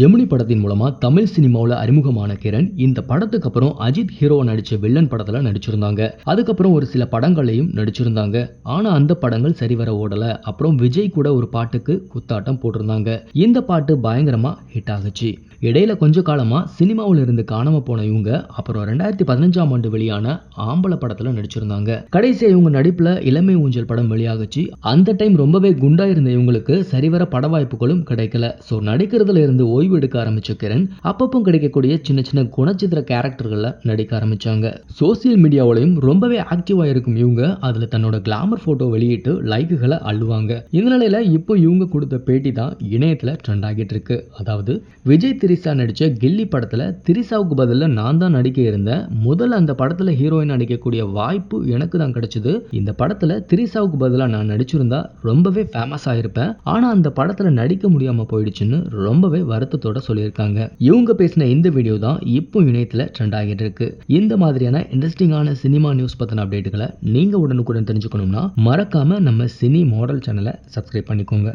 ஜெமினி படத்தின் மூலமாக தமிழ் சினிமாவில் அறிமுகமான கிரண் இந்த படத்துக்கு அப்புறம் அஜித் ஹீரோ நடிச்ச வில்லன் படத்துல நடிச்சிருந்தாங்க. அதுக்கப்புறம் ஒரு சில படங்களையும் நடிச்சிருந்தாங்க. ஆனா அந்த படங்கள் சரிவர ஓடல. அப்புறம் விஜய் கூட ஒரு பாட்டுக்கு குத்தாட்டம் போட்டிருந்தாங்க. இந்த பாட்டு பயங்கரமா ஹிட் ஆகுச்சு. இடையில கொஞ்ச காலமா சினிமாவில் இருந்து காணாம போன இவங்க அப்புறம் ரெண்டாயிரத்தி பதினஞ்சாம் ஆண்டு வெளியான ஆம்பளை படத்துல நடிச்சிருந்தாங்க. கடைசியா இவங்க நடிப்புல இளமை ஊஞ்சல் படம் வெளியாகுச்சு. அந்த டைம் ரொம்பவே குண்டா இருந்த இவங்களுக்கு சரிவர பட வாய்ப்புகளும் கிடைக்கல. ஸோ நடிக்கிறதுல இருந்து ஓய்வு எடுக்க ஆரம்பிச்ச கிரண் அப்பப்போ கிடைக்கக்கூடிய சின்ன சின்ன குணச்சித்திர கேரக்டர்களில் நடிக்க ஆரம்பிச்சாங்க. சோசியல் மீடியாவிலையும் ரொம்பவே ஆக்டிவாக இருக்கும் இவங்க. அதுல தன்னோட கிளாமர் போட்டோ வெளியிட்டு லைக்குகளை அள்ளுவாங்க. இந்த நிலையில் இப்போ இவங்க கொடுத்த பேட்டி தான் இணையத்துல ட்ரெண்ட் ஆகிட்டு இருக்கு. அதாவது விஜய் திரிசா நடித்த கில்லி படத்தில் திரிசாவுக்கு பதிலில் நான் தான் நடிக்க இருந்தேன். முதல்ல அந்த படத்தில் ஹீரோயின் நடிக்கக்கூடிய வாய்ப்பு எனக்கு தான் கிடைச்சது. இந்த படத்தில் திரிசாவுக்கு பதிலாக நான் நடிச்சிருந்தா ரொம்பவே ஃபேமஸ் ஆயிருப்பேன் ஆனால் அந்த படத்தில் நடிக்க முடியாமல் போயிடுச்சுன்னு ரொம்பவே வருத்தத்தோட சொல்லியிருக்காங்க. இவங்க பேசின இந்த வீடியோ தான் இப்போ இணையத்தில் ட்ரெண்ட் ஆகிட்டு இருக்கு. இந்த மாதிரியான இன்ட்ரெஸ்டிங்கான சினிமா நியூஸ் பற்றின அப்டேட்டுகளை நீங்கள் உடனுக்குடன் தெரிஞ்சுக்கணும்னா மறக்காம நம்ம சினி மாடல் சேனலை சப்ஸ்கிரைப் பண்ணிக்கோங்க.